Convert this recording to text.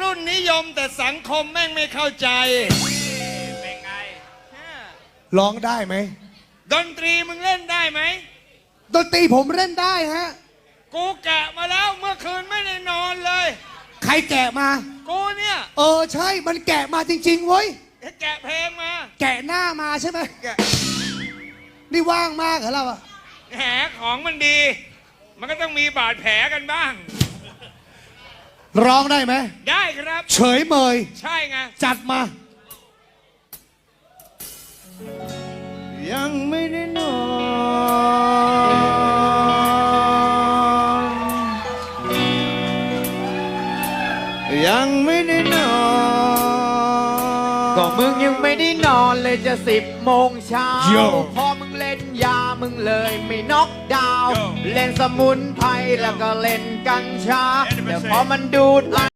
รุ่นนิยมแต่สังคมแม่งไม่เข้าใจ เป็นไงร้องได้ไหมดนตรีมึงเล่นได้ไหม ดนตรีผมเล่นได้ฮะ กูแกะมาแล้วเมื่อคืนไม่ได้นอนเลย ใครแกะมา กูเนี่ยเออใช่ มันแกะมาจริงๆเว้ย แกะเพลงมา แกะหน้ามาใช่ไหมแกะ นี่ว่างมากเหรอเราอะแหมของมันดี มันก็ต้องมีบาดแผลกันบ้าง ร้องได้ไหม ได้ครับ เฉยเมย ใช่ไง จัดมา ยังไม่ได้นอนยังไม่ได้นอนก็มึงยังไม่ได้นอนเลยจะสิบโมงเช้าโย่พอมึงเล่นยามึง เลยไม่น็อกดาวน์ เล่นสมุนไพรแล้วก็เล่นกัญชา แต่พอมันดูด